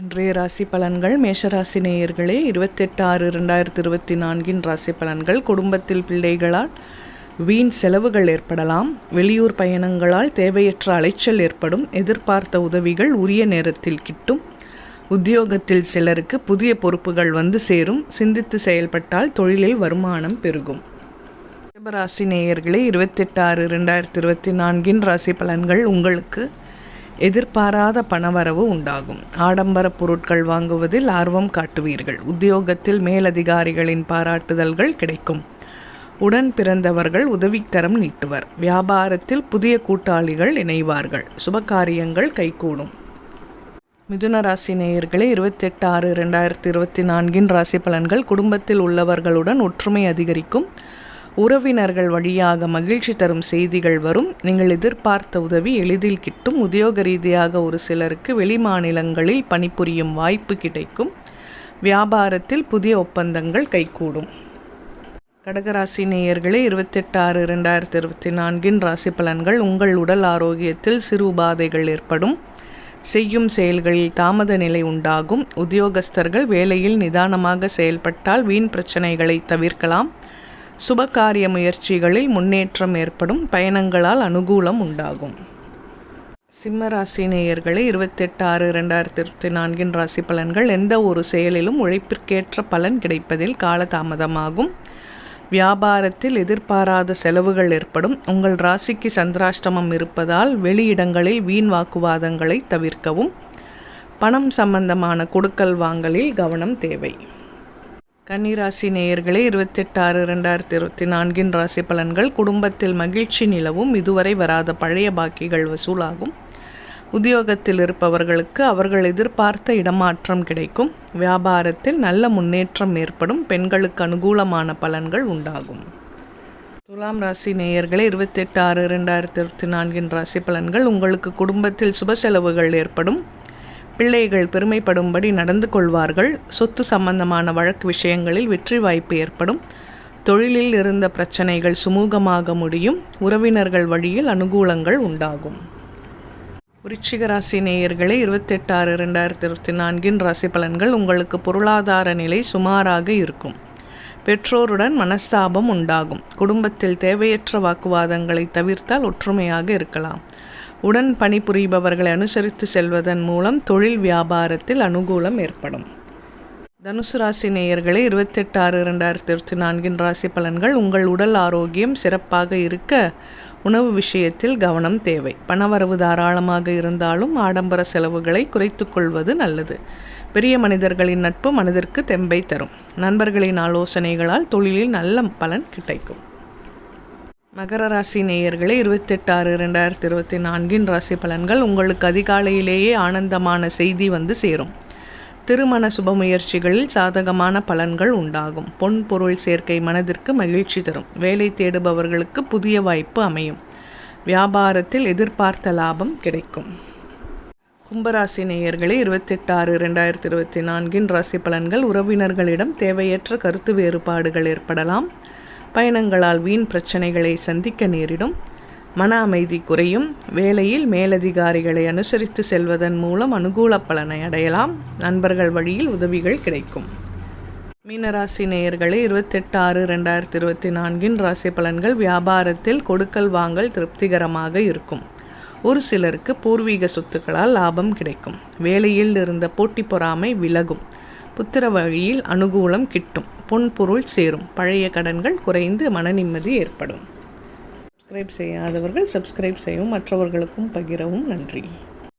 இன்றைய ராசி பலன்கள் மேஷராசி நேயர்களே இருபத்தெட்டு ஆறு ரெண்டாயிரத்தி இருபத்தி நான்கின் ராசி பலன்கள். குடும்பத்தில் பிள்ளைகளால் வீண் செலவுகள் ஏற்படலாம். வெளியூர் பயணங்களால் தேவையற்ற அலைச்சல் ஏற்படும். எதிர்பார்த்த உதவிகள் உரிய நேரத்தில் கிட்டும். உத்தியோகத்தில் சிலருக்கு புதிய பொறுப்புகள் வந்து சேரும். சிந்தித்து செயல்பட்டால் தொழிலில் வருமானம் பெருகும். ரிஷபராசி நேயர்களே இருபத்தெட்டு ஆறு ரெண்டாயிரத்தி இருபத்தி நான்கின் ராசி பலன்கள் உங்களுக்கு எதிர்பாராத பணவரவு உண்டாகும். ஆடம்பர பொருட்கள் வாங்குவதில் ஆர்வம் காட்டுவீர்கள். உத்தியோகத்தில் மேலதிகாரிகளின் பாராட்டுதல்கள் கிடைக்கும். உடன் பிறந்தவர்கள் உதவிக்கரம் நீட்டுவர். வியாபாரத்தில் புதிய கூட்டாளிகள் இணைவார்கள். சுபகாரியங்கள் கைகூடும். மிதுன ராசி நேயர்களே இருபத்தெட்டு ஆறு ரெண்டாயிரத்தி இருபத்தி நான்கின் ராசி பலன்கள் குடும்பத்தில் உள்ளவர்களுடன் ஒற்றுமை அதிகரிக்கும். உறவினர்கள் வழியாக மகிழ்ச்சி தரும் செய்திகள் வரும். நீங்கள் எதிர்பார்த்த உதவி எளிதில் கிட்டும். உத்தியோக ரீதியாக ஒரு சிலருக்கு வெளிமாநிலங்களில் பணிபுரியும் வாய்ப்பு கிடைக்கும். வியாபாரத்தில் புதிய ஒப்பந்தங்கள் கைகூடும். கடகராசி நேயர்களே இருபத்தெட்டு ஆறு ரெண்டாயிரத்தி இருபத்தி நான்கின் ராசி பலன்கள் உங்கள் உடல் ஆரோக்கியத்தில் சிறு உபாதைகள் ஏற்படும். செய்யும் செயல்களில் தாமத நிலை உண்டாகும். உத்தியோகஸ்தர்கள் வேலையில் நிதானமாக செயல்பட்டால் வீண் பிரச்சனைகளை தவிர்க்கலாம். சுபகாரிய முயற்சிகளில் முன்னேற்றம் ஏற்படும் பயணங்களால் அனுகூலம் உண்டாகும். சிம்ம ராசி நேயர்களே இருபத்தெட்டு ஆறு ரெண்டாயிரத்தி இருபத்தி நான்கின் ராசி பலன்கள் எந்த ஒரு செயலிலும் உழைப்பிற்கேற்ற பலன் கிடைப்பதில் காலதாமதமாகும். வியாபாரத்தில் எதிர்பாராத செலவுகள் ஏற்படும். உங்கள் ராசிக்கு சந்திராஷ்டமம் இருப்பதால் வெளியிடங்களில் வீண் வாக்குவாதங்களை தவிர்க்கவும். பணம் சம்பந்தமான கொடுக்கல் வாங்கலில் கவனம் தேவை. கன்னிராசி நேயர்களே இருபத்தெட்டு ஆறு ரெண்டாயிரத்தி இருபத்தி நான்கின் ராசி பலன்கள் குடும்பத்தில் மகிழ்ச்சி நிலவும். இதுவரை வராத பழைய பாக்கிகள் வசூலாகும். உத்தியோகத்தில் இருப்பவர்களுக்கு அவர்கள் எதிர்பார்த்த இடமாற்றம் கிடைக்கும். வியாபாரத்தில் நல்ல முன்னேற்றம் ஏற்படும். பெண்களுக்கு அனுகூலமான பலன்கள் உண்டாகும். துலாம் ராசி நேயர்களே இருபத்தெட்டு ஆறு ரெண்டாயிரத்தி இருபத்தி நான்கின் ராசி பலன்கள். உங்களுக்கு குடும்பத்தில் சுப செலவுகள் ஏற்படும். பிள்ளைகள் பெருமைப்படும்படி நடந்து கொள்வார்கள். சொத்து சம்பந்தமான வழக்கு விஷயங்களில் வெற்றி வாய்ப்பு ஏற்படும். தொழிலில் இருந்த பிரச்சனைகள் சுமூகமாக முடியும். உறவினர்கள் வழியில் அனுகூலங்கள் உண்டாகும். விருச்சிக ராசி நேயர்களே இருபத்தெட்டு ஆறு ரெண்டாயிரத்தி இருபத்தி நான்கின் ராசி பலன்கள் உங்களுக்கு பொருளாதார நிலை சுமாராக இருக்கும். பெற்றோருடன் மனஸ்தாபம் உண்டாகும். குடும்பத்தில் தேவையற்ற வாக்குவாதங்களை தவிர்த்தால் ஒற்றுமையாக இருக்கலாம். உடன் பணிபுரிபவர்களை அனுசரித்து செல்வதன் மூலம் தொழில் வியாபாரத்தில் அனுகூலம் ஏற்படும். தனுசு ராசி நேயர்களே இருபத்தெட்டு ஆறு ரெண்டாயிரத்தி இருபத்தி நான்கின் ராசி பலன்கள் உங்கள் உடல் ஆரோக்கியம் சிறப்பாக இருக்க உணவு விஷயத்தில் கவனம் தேவை. பணவரவு தாராளமாக இருந்தாலும் ஆடம்பர செலவுகளை குறைத்து கொள்வது நல்லது. பெரிய மனிதர்களின் நட்பு மனதிற்கு தெம்பை தரும். நண்பர்களின் ஆலோசனைகளால் தொழிலில் நல்ல பலன் கிடைக்கும். மகர ராசி நேயர்களே இருபத்தெட்டு ஆறு ரெண்டாயிரத்தி இருபத்தி நான்கின் ராசி பலன்கள் உங்களுக்கு அதிகாலையிலேயே ஆனந்தமான செய்தி வந்து சேரும். திருமண சுப முயற்சிகளில் சாதகமான பலன்கள் உண்டாகும். பொன் பொருள் சேர்க்கை மனதிற்கு மகிழ்ச்சி தரும். வேலை தேடுபவர்களுக்கு புதிய வாய்ப்பு அமையும். வியாபாரத்தில் எதிர்பார்த்த லாபம் கிடைக்கும். கும்பராசி நேயர்களே இருபத்தெட்டு ஆறு ரெண்டாயிரத்தி இருபத்தி நான்கின் ராசி பலன்கள் உறவினர்களிடம் தேவையற்ற கருத்து வேறுபாடுகள் ஏற்படலாம். பயணங்களால் வீண் பிரச்சனைகளை சந்திக்க நேரிடும். மன அமைதி குறையும். வேலையில் மேலதிகாரிகளை அனுசரித்து செல்வதன் மூலம் அனுகூல பலனை அடையலாம். நண்பர்கள் வழியில் உதவிகள் கிடைக்கும். மீனராசி நேயர்களே இருபத்தெட்டு ஆறு ரெண்டாயிரத்தி இருபத்தி நான்கின் ராசி பலன்கள் வியாபாரத்தில் கொடுக்கல் வாங்கல் திருப்திகரமாக இருக்கும். ஒரு சிலருக்கு பூர்வீக சொத்துக்களால் லாபம் கிடைக்கும். வேலையில் இருந்த போட்டி பொறாமை விலகும். புத்திர வழியில் அனுகூலம் கிட்டும் பொன் பொருள் சேரும். பழைய கடன்கள் குறைந்து மன நிம்மதி ஏற்படும். சப்ஸ்கிரைப் செய்யாதவர்கள் சப்ஸ்கிரைப் செய்யவும் மற்றவர்களுக்கும் பகிரவும் நன்றி.